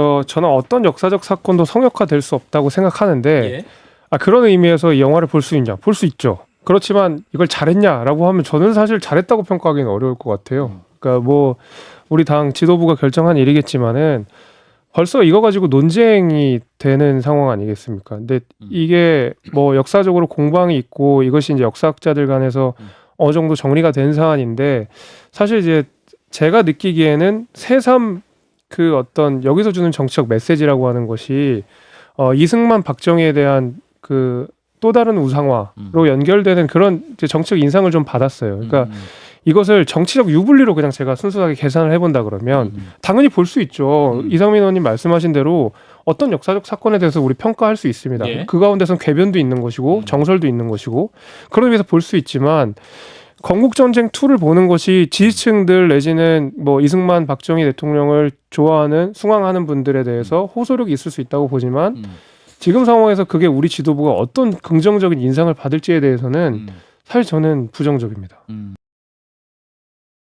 어, 저는 어떤 역사적 사건도 성역화될 수 없다고 생각하는데 예. 아 그런 의미에서 이 영화를 볼 수 있냐? 볼 수 있죠. 그렇지만 이걸 잘했냐라고 하면 저는 사실 잘했다고 평가하기는 어려울 것 같아요. 그러니까 뭐 우리 당 지도부가 결정한 일이겠지만은 벌써 이거 가지고 논쟁이 되는 상황 아니겠습니까? 근데 음. 이게 뭐 역사적으로 공방이 있고 이것이 이제 역사학자들 간에서 음. 어느 정도 정리가 된 사안인데 사실 이제 제가 느끼기에는 새삼 그 어떤 여기서 주는 정치적 메시지라고 하는 것이 어 이승만 박정희에 대한 그 또 다른 우상화로 음. 연결되는 그런 정치적 인상을 좀 받았어요. 그러니까 음, 이것을 정치적 유불리로 그냥 제가 순수하게 계산을 해본다 그러면 음. 당연히 볼 수 있죠. 음. 이상민 의원님 말씀하신 대로 어떤 역사적 사건에 대해서 우리 평가할 수 있습니다. 예. 그 가운데선 궤변도 있는 것이고 음. 정설도 있는 것이고 그런 의미에서 볼 수 있지만 건국전쟁 2를 보는 것이 지지층들 내지는 뭐 이승만 박정희 대통령을 좋아하는 숭앙하는 분들에 대해서 호소력이 있을 수 있다고 보지만 음. 지금 상황에서 그게 우리 지도부가 어떤 긍정적인 인상을 받을지에 대해서는 음. 사실 저는 부정적입니다. 음.